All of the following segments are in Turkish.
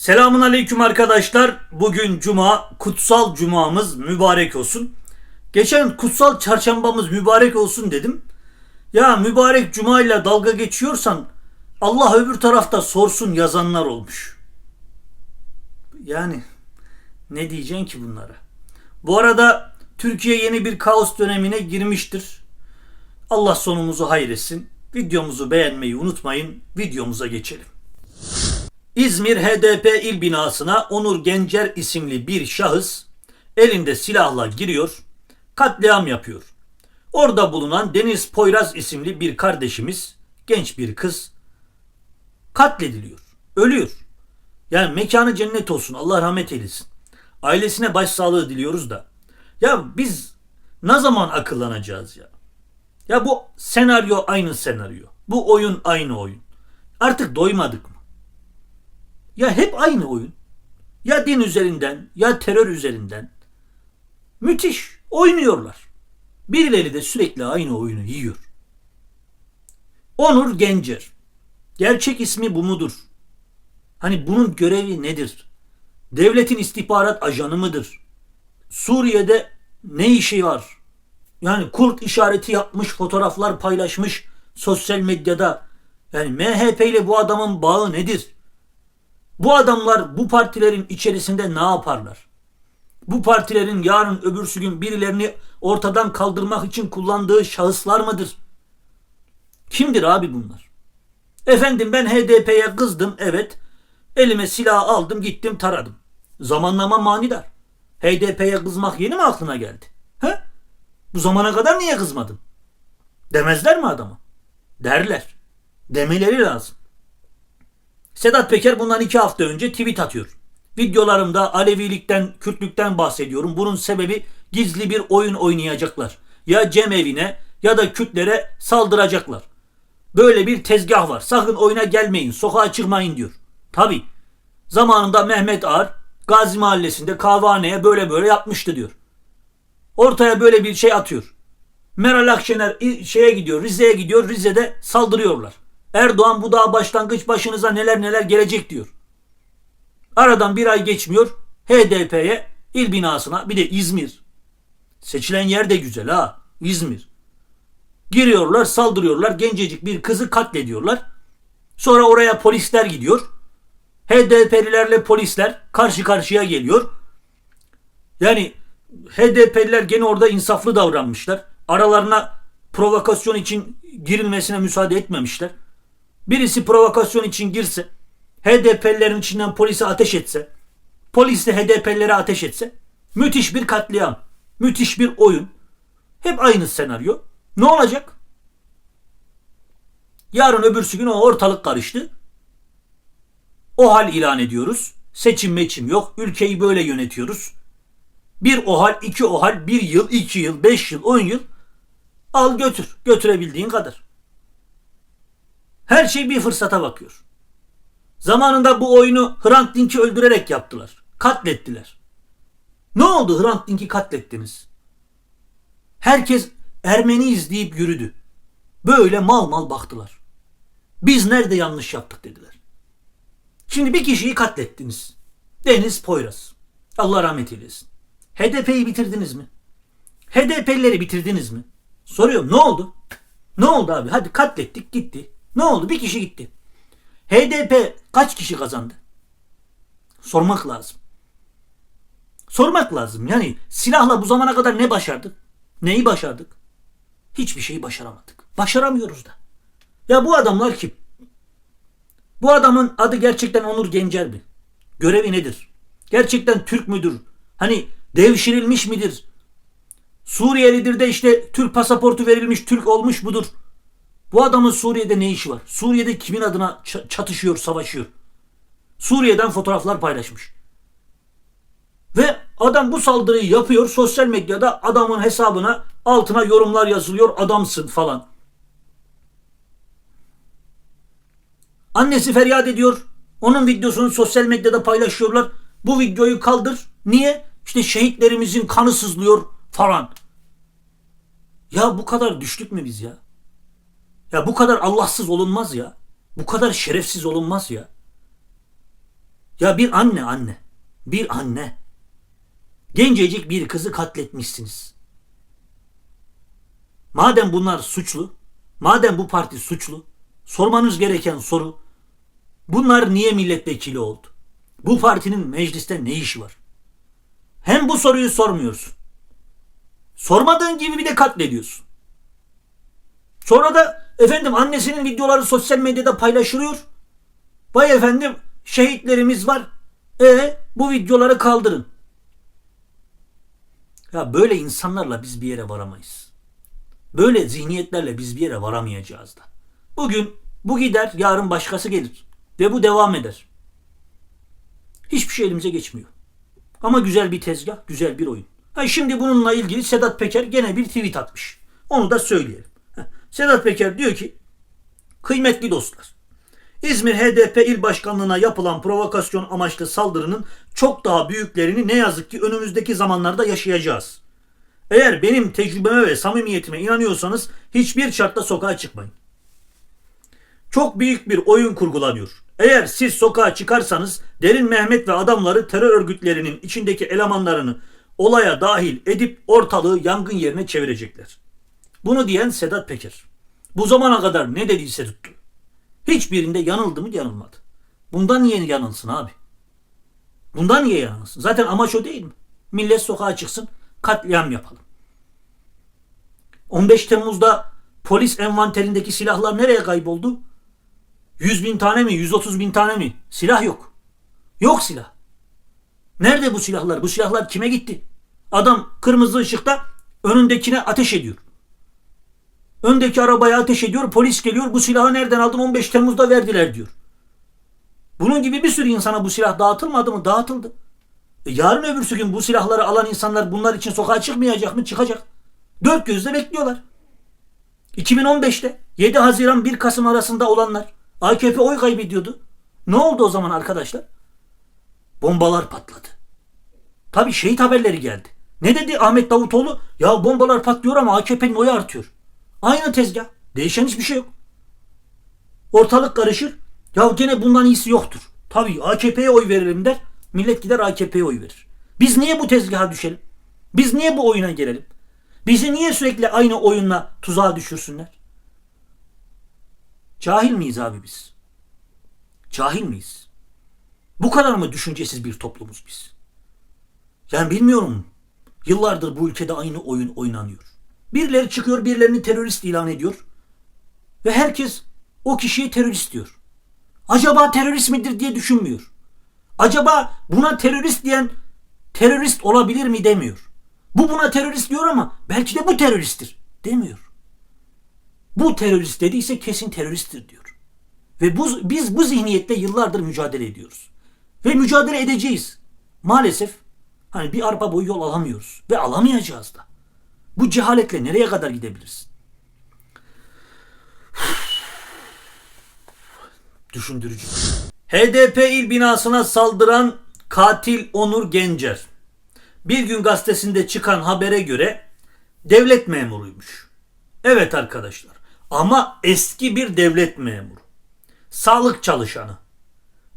Selamun aleyküm arkadaşlar. Bugün cuma, kutsal cumamız mübarek olsun. Geçen kutsal çarşambamız mübarek olsun dedim. Ya mübarek cuma ile dalga geçiyorsan Allah öbür tarafta sorsun yazanlar olmuş. Yani ne diyeceksin ki bunlara? Bu arada Türkiye yeni bir kaos dönemine girmiştir. Allah sonumuzu hayretsin. Videomuzu beğenmeyi unutmayın. Videomuza geçelim. İzmir HDP il binasına Onur Gencer isimli bir şahıs elinde silahla giriyor, katliam yapıyor. Orada bulunan Deniz Poyraz isimli bir kardeşimiz, genç bir kız katlediliyor, ölüyor. Yani mekanı cennet olsun, Allah rahmet eylesin. Ailesine başsağlığı diliyoruz da. Ya biz ne zaman akıllanacağız ya? Ya bu senaryo aynı senaryo. Bu oyun aynı oyun. Artık doymadık? Ya hep aynı oyun. Ya din üzerinden ya terör üzerinden. Müthiş oynuyorlar. Birileri de sürekli aynı oyunu yiyor. Onur Gencer. Gerçek ismi bu mudur? Hani bunun görevi nedir? Devletin istihbarat ajanı mıdır? Suriye'de ne işi var? Yani kurt işareti yapmış, fotoğraflar paylaşmış sosyal medyada. Yani MHP ile bu adamın bağı nedir? Bu adamlar bu partilerin içerisinde ne yaparlar? Bu partilerin yarın öbürsü gün birilerini ortadan kaldırmak için kullandığı şahıslar mıdır? Kimdir abi bunlar? Efendim ben HDP'ye kızdım evet. Elime silah aldım gittim taradım. Zamanlama manidar. HDP'ye kızmak yeni mi aklına geldi? He? Bu zamana kadar niye kızmadın? Demezler mi adama? Derler. Demeleri lazım. Sedat Peker bundan iki hafta önce tweet atıyor. Videolarımda Alevilikten, Kürtlükten bahsediyorum. Bunun sebebi gizli bir oyun oynayacaklar. Ya cemevine ya da Kürtlere saldıracaklar. Böyle bir tezgah var. Sakın oyuna gelmeyin, sokağa çıkmayın diyor. Tabi. Zamanında Mehmet Ağar Gazi Mahallesi'nde kahvehaneye böyle böyle yapmıştı diyor. Ortaya böyle bir şey atıyor. Meral Akşener şeye gidiyor, Rize'ye gidiyor. Rize'de saldırıyorlar. Erdoğan bu daha başlangıç başınıza neler neler gelecek diyor. Aradan bir ay geçmiyor. HDP'ye il binasına bir de İzmir. Seçilen yer de güzel ha. İzmir. Giriyorlar saldırıyorlar. Gencecik bir kızı katlediyorlar. Sonra oraya polisler gidiyor. HDP'lilerle polisler karşı karşıya geliyor. Yani HDP'liler gene orada insaflı davranmışlar. Aralarına provokasyon için girilmesine müsaade etmemişler. Birisi provokasyon için girse, HDP'lilerin içinden polise ateş etse, polis de HDP'lilere ateş etse, müthiş bir katliam, müthiş bir oyun. Hep aynı senaryo. Ne olacak? Yarın öbürsü gün o ortalık karıştı. O hal ilan ediyoruz. Seçim meçim yok. Ülkeyi böyle yönetiyoruz. Bir ohal, iki ohal, bir yıl, iki yıl, beş yıl, on yıl al götür. Götürebildiğin kadar. Her şey bir fırsata bakıyor. Zamanında bu oyunu Hrant Dink'i öldürerek yaptılar. Katlettiler. Ne oldu Hrant Dink'i katlettiniz? Herkes Ermeni deyip yürüdü. Böyle mal mal baktılar. Biz nerede yanlış yaptık dediler. Şimdi bir kişiyi katlettiniz. Deniz Poyraz. Allah rahmet eylesin. HDP'yi bitirdiniz mi? HDP'lileri bitirdiniz mi? Soruyorum ne oldu? Ne oldu abi? Hadi katlettik gitti. Ne oldu? Bir kişi gitti. HDP kaç kişi kazandı? Sormak lazım. Sormak lazım. Yani silahla bu zamana kadar ne başardık? Neyi başardık? Hiçbir şeyi başaramadık. Başaramıyoruz da. Ya bu adamlar kim? Bu adamın adı gerçekten Onur Gencer mi? Görevi nedir? Gerçekten Türk müdür? Hani devşirilmiş midir? Suriyelidir de işte Türk pasaportu verilmiş Türk olmuş mudur? Bu adamın Suriye'de ne işi var? Suriye'de kimin adına çatışıyor, savaşıyor? Suriye'den fotoğraflar paylaşmış. Ve adam bu saldırıyı yapıyor. Sosyal medyada adamın hesabına altına yorumlar yazılıyor. Adamsın falan. Annesi feryat ediyor. Onun videosunu sosyal medyada paylaşıyorlar. Bu videoyu kaldır. Niye? İşte şehitlerimizin kanı sızlıyor falan. Ya bu kadar düştük mü biz ya? Ya bu kadar Allahsız olunmaz ya. Bu kadar şerefsiz olunmaz ya. Ya bir anne anne. Bir anne. Gencecik bir kızı katletmişsiniz. Madem bunlar suçlu, madem bu parti suçlu, sormanız gereken soru bunlar niye milletvekili oldu? Bu partinin mecliste ne işi var? Hem bu soruyu sormuyorsun. Sormadığın gibi bir de katlediyorsun. Sonra da efendim annesinin videoları sosyal medyada paylaşılıyor. Vay efendim şehitlerimiz var. E bu videoları kaldırın. Ya böyle insanlarla biz bir yere varamayız. Böyle zihniyetlerle biz bir yere varamayacağız da. Bugün bu gider, yarın başkası gelir. Ve bu devam eder. Hiçbir şey elimize geçmiyor. Ama güzel bir tezgah, güzel bir oyun. Ha şimdi bununla ilgili Sedat Peker gene bir tweet atmış. Onu da söyleyelim. Sedat Peker diyor ki, kıymetli dostlar, İzmir HDP il başkanlığına yapılan provokasyon amaçlı saldırının çok daha büyüklerini ne yazık ki önümüzdeki zamanlarda yaşayacağız. Eğer benim tecrübeme ve samimiyetime inanıyorsanız hiçbir şartta sokağa çıkmayın. Çok büyük bir oyun kurgulanıyor. Eğer siz sokağa çıkarsanız Derin Mehmet ve adamları terör örgütlerinin içindeki elemanlarını olaya dahil edip ortalığı yangın yerine çevirecekler. Bunu diyen Sedat Peker. Bu zamana kadar ne dediyse tuttu. Hiçbirinde yanıldı mı yanılmadı. Bundan niye yanılsın abi? Bundan niye yanılsın? Zaten amaç o değil mi? Millet sokağa çıksın, katliam yapalım. 15 Temmuz'da polis envanterindeki silahlar nereye kayboldu? 100 bin tane mi? 130 bin tane mi? Silah yok. Yok silah. Nerede bu silahlar? Bu silahlar kime gitti? Adam kırmızı ışıkta önündekine ateş ediyor. Öndeki arabaya ateş ediyor. Polis geliyor. Bu silahı nereden aldın? 15 Temmuz'da verdiler diyor. Bunun gibi bir sürü insana bu silah dağıtılmadı mı? Dağıtıldı. E yarın öbürsü gün bu silahları alan insanlar bunlar için sokağa çıkmayacak mı? Çıkacak. Dört gözle bekliyorlar. 2015'te 7 Haziran 1 Kasım arasında olanlar AKP oy kaybediyordu. Ne oldu o zaman arkadaşlar? Bombalar patladı. Tabii şehit haberleri geldi. Ne dedi Ahmet Davutoğlu? Ya bombalar patlıyor ama AKP'nin oyu artıyor. Aynı tezgah. Değişen hiçbir şey yok. Ortalık karışır. Ya gene bundan iyisi yoktur. Tabii AKP'ye oy verelim der. Millet gider AKP'ye oy verir. Biz niye bu tezgaha düşelim? Biz niye bu oyuna gelelim? Bizi niye sürekli aynı oyunla tuzağa düşürsünler? Cahil miyiz abi biz? Cahil miyiz? Bu kadar mı düşüncesiz bir toplumuz biz? Yani bilmiyorum. Yıllardır bu ülkede aynı oyun oynanıyor. Birileri çıkıyor birilerini terörist ilan ediyor. Ve herkes o kişiyi terörist diyor. Acaba terörist midir diye düşünmüyor. Acaba buna terörist diyen terörist olabilir mi demiyor. Bu buna terörist diyor ama belki de bu teröristtir demiyor. Bu terörist dediyse kesin teröristtir diyor. Ve bu, biz bu zihniyette yıllardır mücadele ediyoruz. Ve mücadele edeceğiz. Maalesef hani bir arpa boyu yol alamıyoruz. Ve alamayacağız da. Bu cehaletle nereye kadar gidebiliriz? Düşündürücü. HDP il binasına saldıran katil Onur Gencer. Bir gün gazetesinde çıkan habere göre devlet memuruymuş. Evet arkadaşlar ama eski bir devlet memuru. Sağlık çalışanı.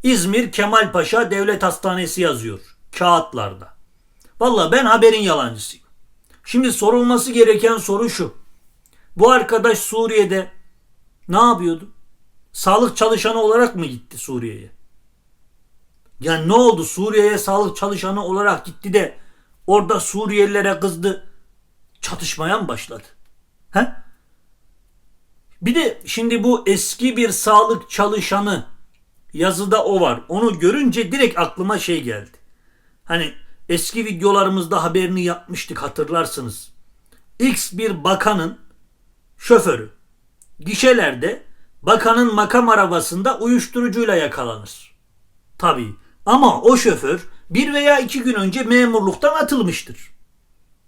İzmir Kemalpaşa Devlet Hastanesi yazıyor kağıtlarda. Valla ben haberin yalancısıyım. Şimdi sorulması gereken soru şu. Bu arkadaş Suriye'de ne yapıyordu? Sağlık çalışanı olarak mı gitti Suriye'ye? Yani ne oldu? Suriye'ye sağlık çalışanı olarak gitti de orada Suriyelilere kızdı. Çatışmaya mı başladı? He? Bir de şimdi bu eski bir sağlık çalışanı yazıda o var. Onu görünce direkt aklıma şey geldi. Hani eski videolarımızda haberini yapmıştık hatırlarsınız. X bir bakanın şoförü gişelerde bakanın makam arabasında uyuşturucuyla yakalanır. Tabii ama o şoför bir veya iki gün önce memurluktan atılmıştır.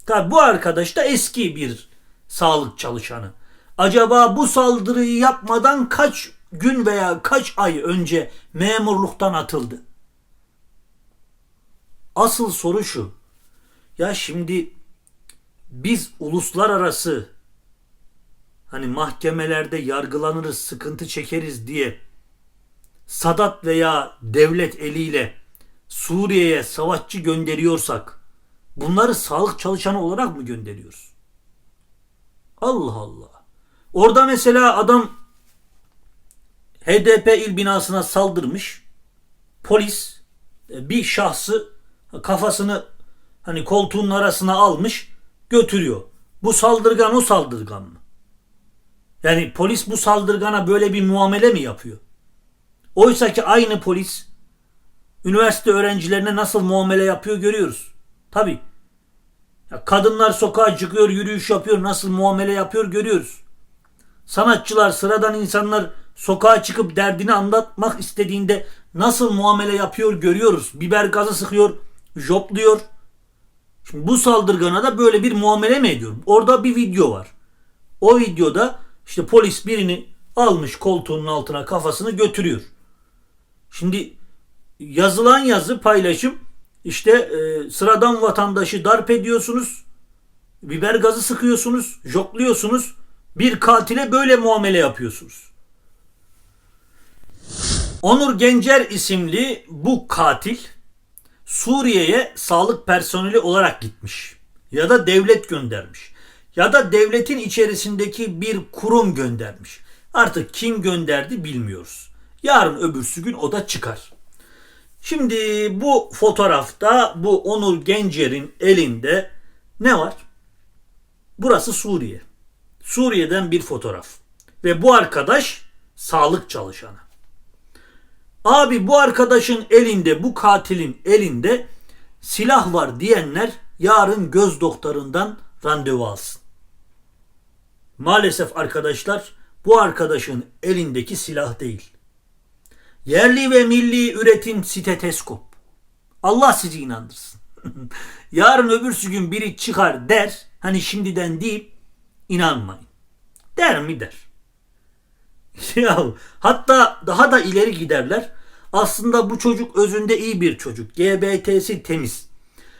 Tabii bu arkadaş da eski bir sağlık çalışanı. Acaba bu saldırıyı yapmadan kaç gün veya kaç ay önce memurluktan atıldı? Asıl soru şu. Ya şimdi biz uluslararası hani mahkemelerde yargılanırız, sıkıntı çekeriz diye Sadat veya devlet eliyle Suriye'ye savaşçı gönderiyorsak bunları sağlık çalışanı olarak mı gönderiyoruz? Allah Allah. Orada mesela adam HDP il binasına saldırmış. Polis e, bir şahsı kafasını hani koltuğun arasına almış götürüyor. Bu saldırgan o saldırgan mı? Yani polis bu saldırgana böyle bir muamele mi yapıyor? Oysa ki aynı polis üniversite öğrencilerine nasıl muamele yapıyor görüyoruz. Tabi. Kadınlar sokağa çıkıyor, yürüyüş yapıyor, nasıl muamele yapıyor görüyoruz. Sanatçılar, sıradan insanlar sokağa çıkıp derdini anlatmak istediğinde nasıl muamele yapıyor görüyoruz. Biber gazı sıkıyor, jopluyor. Şimdi bu saldırgana da böyle bir muamele mi ediyor? Orada bir video var. O videoda işte polis birini almış koltuğunun altına kafasını götürüyor. Şimdi yazılan yazı paylaşım işte e, sıradan vatandaşı darp ediyorsunuz. Biber gazı sıkıyorsunuz, jopluyorsunuz. Bir katile böyle muamele yapıyorsunuz. Onur Gencer isimli bu katil Suriye'ye sağlık personeli olarak gitmiş ya da devlet göndermiş ya da devletin içerisindeki bir kurum göndermiş. Artık kim gönderdi bilmiyoruz. Yarın öbürsü gün o da çıkar. Şimdi bu fotoğrafta bu Onur Gencer'in elinde ne var? Burası Suriye. Suriye'den bir fotoğraf. Ve bu arkadaş sağlık çalışanı. Abi bu arkadaşın elinde, bu katilin elinde silah var diyenler yarın göz doktorundan randevu alsın. Maalesef arkadaşlar bu arkadaşın elindeki silah değil. Yerli ve milli üretim steteskop. Allah sizi inandırsın. Yarın öbürsü gün biri çıkar der, hani şimdiden deyip inanmayın. Der mi der. ya hatta daha da ileri giderler. Aslında bu çocuk özünde iyi bir çocuk. GBT'si temiz.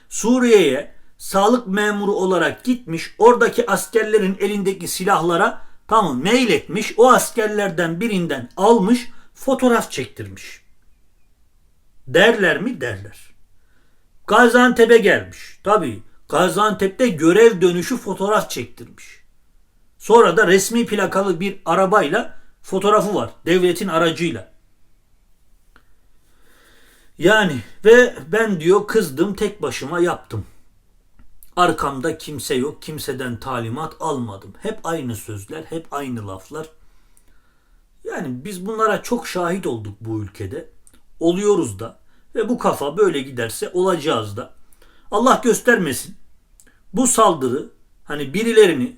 Suriye'ye sağlık memuru olarak gitmiş. Oradaki askerlerin elindeki silahlara tamam mail etmiş. O askerlerden birinden almış fotoğraf çektirmiş. Derler mi? Derler. Gaziantep'e gelmiş. Tabii Gaziantep'te görev dönüşü fotoğraf çektirmiş. Sonra da resmi plakalı bir arabayla fotoğrafı var. Devletin aracıyla. Yani ve ben diyor kızdım tek başıma yaptım. Arkamda kimse yok, kimseden talimat almadım. Hep aynı sözler, hep aynı laflar. Yani biz bunlara çok şahit olduk bu ülkede. Oluyoruz da ve bu kafa böyle giderse olacağız da. Allah göstermesin. Bu saldırı hani birilerini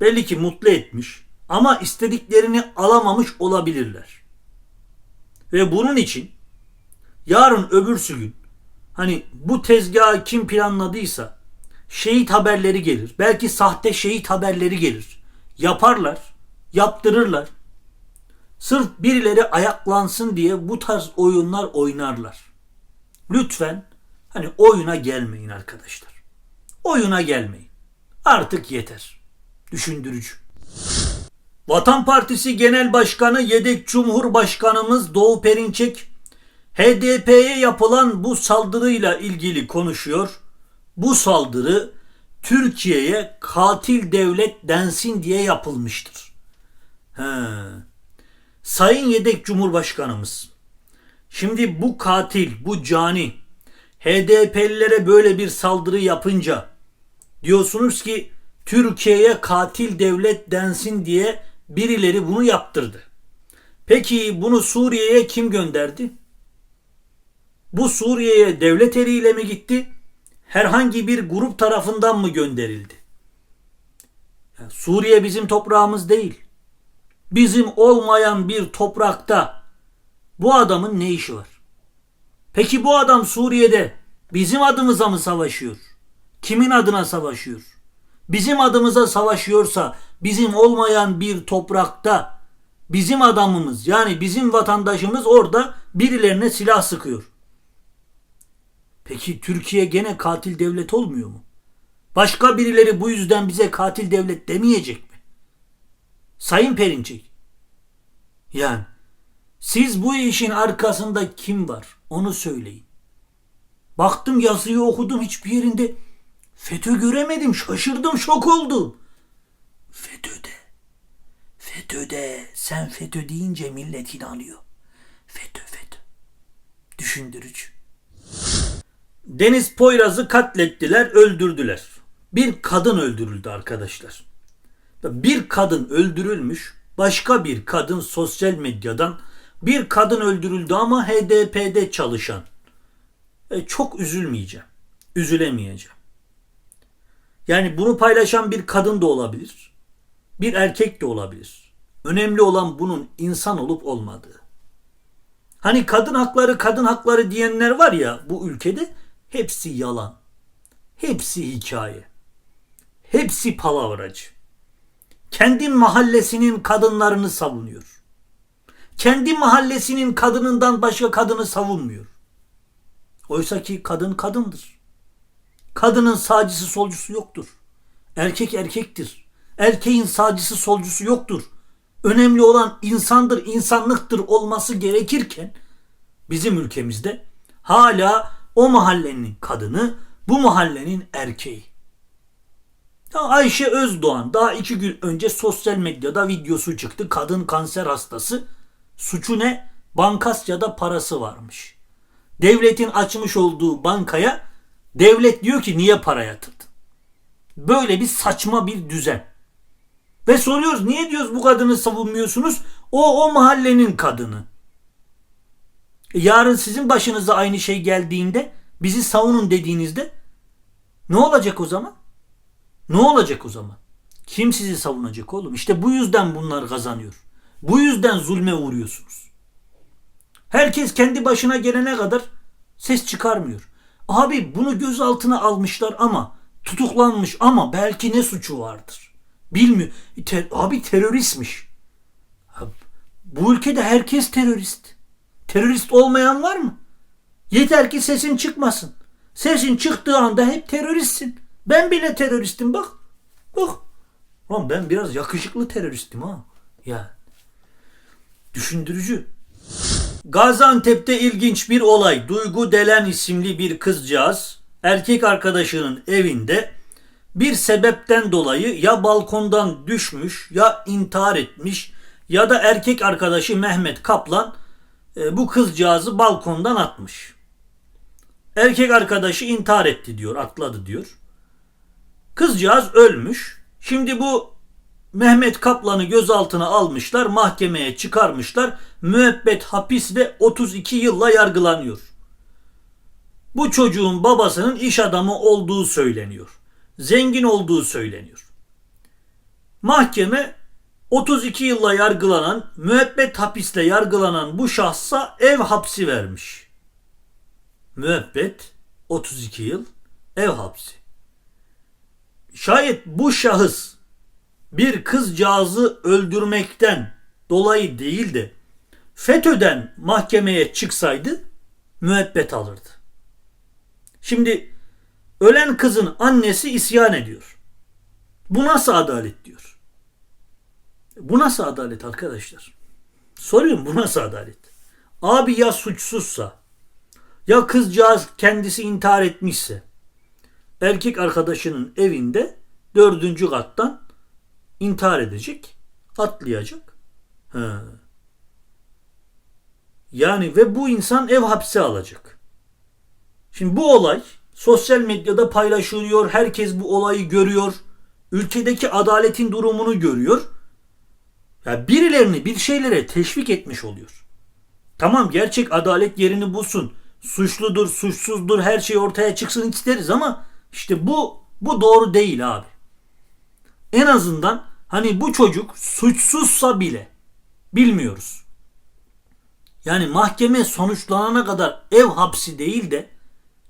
belli ki mutlu etmiş ama istediklerini alamamış olabilirler. Ve bunun için yarın öbürsü gün hani bu tezgahı kim planladıysa şehit haberleri gelir. Belki sahte şehit haberleri gelir. Yaparlar, yaptırırlar. Sırf birileri ayaklansın diye bu tarz oyunlar oynarlar. Lütfen hani oyuna gelmeyin arkadaşlar. Oyuna gelmeyin. Artık yeter. Düşündürücü. Vatan Partisi Genel Başkanı yedek Cumhurbaşkanımız Doğu Perinçek HDP'ye yapılan bu saldırıyla ilgili konuşuyor. Bu saldırı Türkiye'ye katil devlet densin diye yapılmıştır. He. Sayın yedek Cumhurbaşkanımız şimdi bu katil, bu cani HDP'lilere böyle bir saldırı yapınca diyorsunuz ki Türkiye'ye katil devlet densin diye birileri bunu yaptırdı. Peki bunu Suriye'ye kim gönderdi? Bu Suriye'ye devlet eliyle mi gitti? Herhangi bir grup tarafından mı gönderildi? Yani Suriye bizim toprağımız değil. Bizim olmayan bir toprakta bu adamın ne işi var? Peki bu adam Suriye'de bizim adımıza mı savaşıyor? Kimin adına savaşıyor? Bizim adımıza savaşıyorsa bizim olmayan bir toprakta bizim adamımız yani bizim vatandaşımız orada birilerine silah sıkıyor. Peki Türkiye gene katil devlet olmuyor mu? Başka birileri bu yüzden bize katil devlet demeyecek mi? Sayın Perinçek. Yani siz bu işin arkasında kim var onu söyleyin. Baktım yazıyı okudum hiçbir yerinde FETÖ göremedim. Şaşırdım şok oldum. FETÖ'de. FETÖ'de. Sen FETÖ deyince millet inanıyor. FETÖ FETÖ. Düşündürücü. Deniz Poyraz'ı katlettiler, öldürdüler. Bir kadın öldürüldü arkadaşlar. Bir kadın öldürülmüş, başka bir kadın sosyal medyadan bir kadın öldürüldü ama HDP'de çalışan. E, çok üzülmeyeceğim. Üzülemeyeceğim. Yani bunu paylaşan bir kadın da olabilir. Bir erkek de olabilir. Önemli olan bunun insan olup olmadığı. Hani kadın hakları kadın hakları diyenler var ya bu ülkede hepsi yalan. Hepsi hikaye. Hepsi palavracı. Kendi mahallesinin kadınlarını savunuyor. Kendi mahallesinin kadınından başka kadını savunmuyor. Oysa ki kadın kadındır. Kadının sağcısı solcusu yoktur. Erkek erkektir. Erkeğin sağcısı solcusu yoktur. Önemli olan insandır, insanlıktır olması gerekirken bizim ülkemizde hala o mahallenin kadını, bu mahallenin erkeği. Ya Ayşe Özdoğan daha iki gün önce sosyal medyada videosu çıktı. Kadın kanser hastası. Suçu ne? Bankasya'da parası varmış. Devletin açmış olduğu bankaya devlet diyor ki niye para yatırdın? Böyle bir saçma bir düzen. Ve soruyoruz niye diyoruz bu kadını savunmuyorsunuz? O o mahallenin kadını. E yarın sizin başınıza aynı şey geldiğinde bizi savunun dediğinizde ne olacak o zaman? Ne olacak o zaman? Kim sizi savunacak oğlum? İşte bu yüzden bunlar kazanıyor. Bu yüzden zulme uğruyorsunuz. Herkes kendi başına gelene kadar ses çıkarmıyor. Abi bunu gözaltına almışlar ama tutuklanmış ama belki ne suçu vardır. Bilmiyor. Ter- abi teröristmiş. Bu ülkede herkes terörist. Terörist olmayan var mı? Yeter ki sesin çıkmasın. Sesin çıktığı anda hep teröristsin. Ben bile teröristim bak. Bak. Lan ben biraz yakışıklı teröristim ha. Ya. Düşündürücü. Gaziantep'te ilginç bir olay. Duygu Delen isimli bir kızcağız erkek arkadaşının evinde bir sebepten dolayı ya balkondan düşmüş ya intihar etmiş ya da erkek arkadaşı Mehmet Kaplan e, bu kızcağızı balkondan atmış. Erkek arkadaşı intihar etti diyor, atladı diyor. Kızcağız ölmüş. Şimdi bu Mehmet Kaplan'ı gözaltına almışlar, mahkemeye çıkarmışlar. Müebbet hapis ve 32 yılla yargılanıyor. Bu çocuğun babasının iş adamı olduğu söyleniyor. Zengin olduğu söyleniyor. Mahkeme 32 yılla yargılanan, müebbet hapisle yargılanan bu şahsa ev hapsi vermiş. Müebbet 32 yıl ev hapsi. Şayet bu şahıs bir kızcağızı öldürmekten dolayı değil de FETÖ'den mahkemeye çıksaydı müebbet alırdı. Şimdi ölen kızın annesi isyan ediyor. Bu nasıl adalet diyor. Bu nasıl adalet arkadaşlar? Soruyorum bu nasıl adalet? Abi ya suçsuzsa ya kızcağız kendisi intihar etmişse erkek arkadaşının evinde dördüncü kattan intihar edecek, atlayacak. He. Yani ve bu insan ev hapsi alacak. Şimdi bu olay sosyal medyada paylaşılıyor. Herkes bu olayı görüyor. Ülkedeki adaletin durumunu görüyor. Ya birilerini bir şeylere teşvik etmiş oluyor. Tamam gerçek adalet yerini bulsun. Suçludur, suçsuzdur, her şey ortaya çıksın isteriz ama işte bu bu doğru değil abi. En azından hani bu çocuk suçsuzsa bile bilmiyoruz. Yani mahkeme sonuçlanana kadar ev hapsi değil de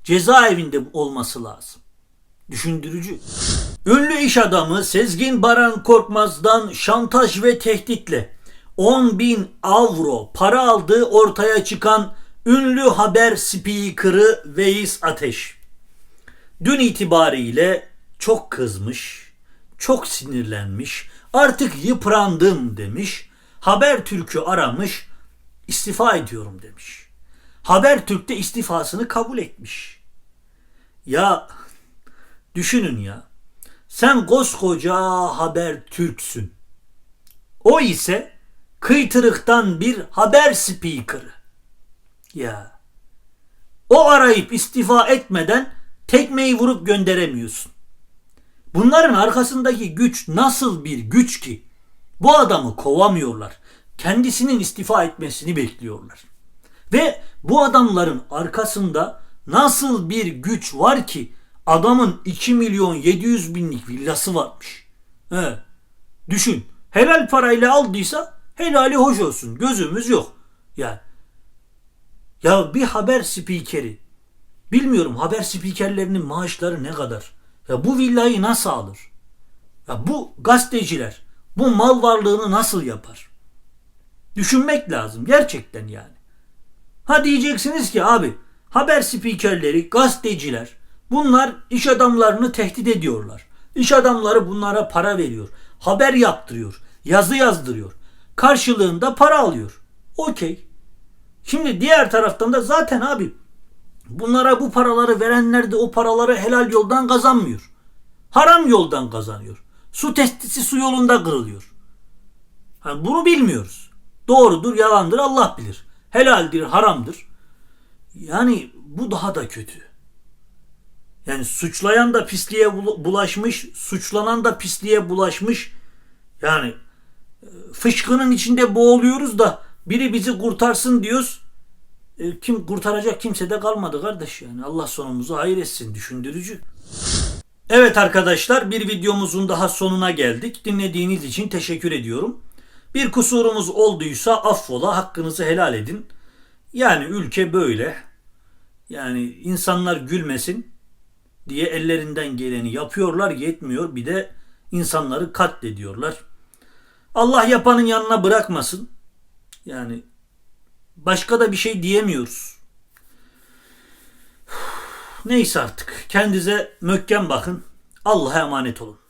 cezaevinde olması lazım. Düşündürücü. Ünlü iş adamı Sezgin Baran Korkmaz'dan şantaj ve tehditle 10 bin avro para aldığı ortaya çıkan ünlü haber spikerı Veys Ateş. Dün itibariyle çok kızmış, çok sinirlenmiş, artık yıprandım demiş, Habertürk'ü aramış, istifa ediyorum demiş. Habertürk de istifasını kabul etmiş. Ya düşünün ya. Sen koskoca haber Türksün. O ise kıytırıktan bir haber spikerı. Ya. O arayıp istifa etmeden tekmeyi vurup gönderemiyorsun. Bunların arkasındaki güç nasıl bir güç ki? Bu adamı kovamıyorlar. Kendisinin istifa etmesini bekliyorlar. Ve bu adamların arkasında nasıl bir güç var ki adamın 2 milyon 700 binlik villası varmış. He. Düşün. Helal parayla aldıysa helali hoş olsun. Gözümüz yok. Yani ya bir haber spikeri bilmiyorum haber spikerlerinin maaşları ne kadar? Ya bu villayı nasıl alır? Ya bu gazeteciler bu mal varlığını nasıl yapar? Düşünmek lazım gerçekten yani. Ha diyeceksiniz ki abi haber spikerleri, gazeteciler bunlar iş adamlarını tehdit ediyorlar. İş adamları bunlara para veriyor. Haber yaptırıyor. Yazı yazdırıyor. Karşılığında para alıyor. Okey. Şimdi diğer taraftan da zaten abi bunlara bu paraları verenler de o paraları helal yoldan kazanmıyor. Haram yoldan kazanıyor. Su testisi su yolunda kırılıyor. Yani bunu bilmiyoruz. Doğrudur, yalandır Allah bilir. Helaldir, haramdır. Yani bu daha da kötü. Yani suçlayan da pisliğe bul- bulaşmış, suçlanan da pisliğe bulaşmış. Yani e, fışkının içinde boğuluyoruz da biri bizi kurtarsın diyoruz. E, kim kurtaracak kimse de kalmadı kardeş yani. Allah sonumuzu hayır etsin. Düşündürücü. Evet arkadaşlar bir videomuzun daha sonuna geldik. Dinlediğiniz için teşekkür ediyorum. Bir kusurumuz olduysa affola hakkınızı helal edin. Yani ülke böyle. Yani insanlar gülmesin diye ellerinden geleni yapıyorlar yetmiyor bir de insanları katlediyorlar. Allah yapanın yanına bırakmasın. Yani başka da bir şey diyemiyoruz. Neyse artık kendinize mökkem bakın. Allah'a emanet olun.